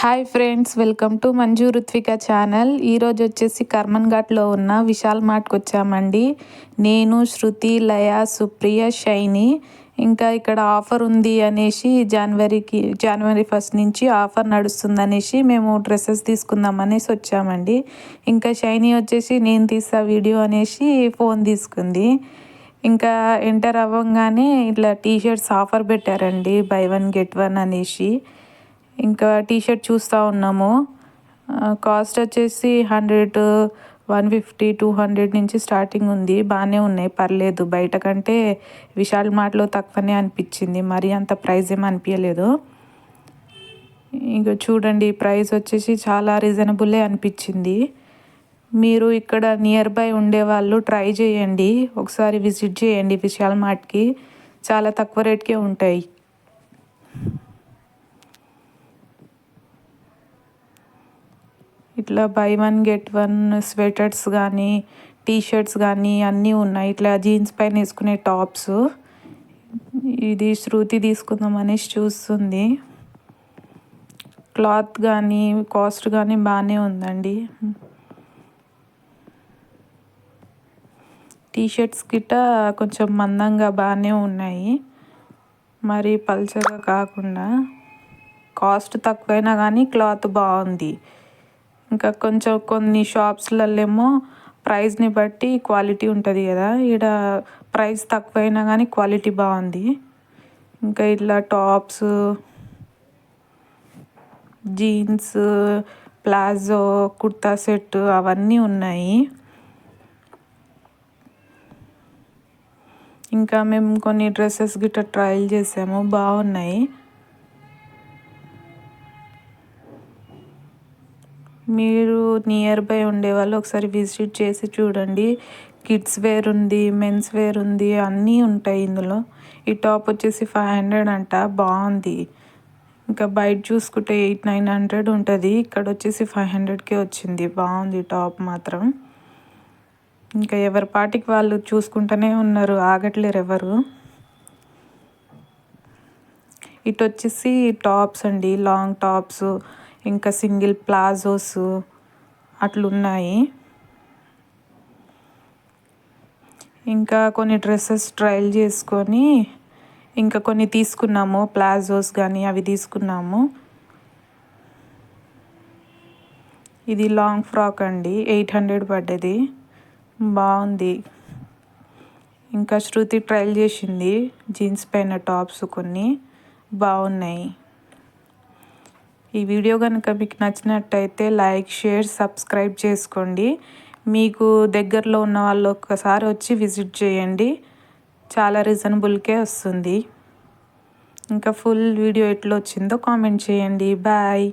Hi friends welcome to Manju Ruthvika channel. ఈరోజు వచ్చేసి కర్మన్ ఘాట్లో ఉన్న విశాల్ మార్ట్కి వచ్చామండి. నేను శృతి లయ సుప్రియ షైని. ఇంకా ఇక్కడ ఆఫర్ ఉంది అనేసి జనవరికి జనవరి ఫస్ట్ నుంచి ఆఫర్ నడుస్తుంది అనేసి మేము డ్రెస్సెస్ తీసుకుందాం అనేసి వచ్చామండి. ఇంకా షైనీ వచ్చేసి నేను తీసా వీడియో అనేసి ఫోన్ తీసుకుంది. ఇంకా ఎంటర్ అవ్వగానే ఇట్లా టీషర్ట్స్ ఆఫర్ పెట్టారండి బై వన్ గెట్ వన్ అనేసి. ఇంకా టీషర్ట్ చూస్తూ ఉన్నాము. కాస్ట్ వచ్చేసి hundred one fifty two hundred నుంచి స్టార్టింగ్ ఉంది. బాగానే ఉన్నాయి. పర్లేదు. బయట కంటే విశాల్ మార్ట్లో తక్కువనే అనిపించింది. మరీ అంత ప్రైస్ ఏమి అనిపించలేదు. ఇంకా చూడండి. ప్రైస్ వచ్చేసి చాలా రీజనబులే అనిపించింది. మీరు ఇక్కడ నియర్ బై ఉండేవాళ్ళు ట్రై చేయండి. ఒకసారి విజిట్ చేయండి విశాల్ మార్ట్కి. చాలా తక్కువ రేట్కే ఉంటాయి. ఇట్లా buy one get one sweaters కానీ టీషర్ట్స్ కానీ అన్నీ ఉన్నాయి. ఇట్లా జీన్స్ పైన వేసుకునే టాప్స్ ఇది శృతి తీసుకుందాం అనేసి చూస్తుంది. క్లాత్ కానీ కాస్ట్ కానీ బాగానే ఉందండి. టీషర్ట్స్ గిట్ట కొంచెం మందంగా బాగానే ఉన్నాయి. మరి పల్చగా కాకుండా కాస్ట్ తక్కువైనా కానీ క్లాత్ బాగుంది. ఇంకా కొంచెం కొన్ని షాప్స్లల్లేమో ప్రైస్ని బట్టి క్వాలిటీ ఉంటుంది కదా. ఈడ ప్రైస్ తక్కువైనా కానీ క్వాలిటీ బాగుంది. ఇంకా ఇట్లా tops jeans palazzo kurta set అవన్నీ ఉన్నాయి. ఇంకా మేము కొన్ని డ్రెస్సెస్ గిట్ట ట్రయల్ చేసాము. బాగున్నాయి. మీరు నియర్ బై ఉండేవాళ్ళు ఒకసారి విజిట్ చేసి చూడండి. కిడ్స్ వేర్ ఉంది మెన్స్ వేర్ ఉంది అన్నీ ఉంటాయి ఇందులో. ఈ టాప్ వచ్చేసి ఫైవ్ హండ్రెడ్ అంట బాగుంది. ఇంకా బయట చూసుకుంటే ఎయిట్ నైన్ హండ్రెడ్ ఉంటుంది. ఇక్కడ వచ్చేసి ఫైవ్ హండ్రెడ్కే వచ్చింది. బాగుంది టాప్ మాత్రం. ఇంకా ఎవరి పాటికి వాళ్ళు చూసుకుంటూనే ఉన్నారు ఆగట్లేరు ఎవరు. ఇటు వచ్చేసి టాప్స్ అండి లాంగ్ టాప్స్ ఇంకా సింగిల్ ప్లాజోస్ అట్లున్నాయి. ఇంకా కొన్ని డ్రెస్సెస్ ట్రయల్ చేసుకొని ఇంకా కొన్ని తీసుకున్నాము. ప్లాజోస్ కానీ అవి తీసుకున్నాము. ఇది లాంగ్ ఫ్రాక్ అండి. ఎయిట్ హండ్రెడ్ పడ్డది. బాగుంది. ఇంకా శృతి ట్రయల్ చేసింది. జీన్స్ పైన టాప్స్ కొన్ని. బాగున్నాయి. ఈ వీడియో కనుక మీకు నచ్చినట్టయితే లైక్ షేర్ సబ్స్క్రైబ్ చేసుకోండి. మీకు దగ్గరలో ఉన్న వాళ్ళు ఒక్కసారి వచ్చి విజిట్ చేయండి. చాలా రీజనబుల్కే వస్తుంది. ఇంకా ఫుల్ వీడియో ఎట్లా వచ్చిందో కామెంట్ చేయండి. బాయ్.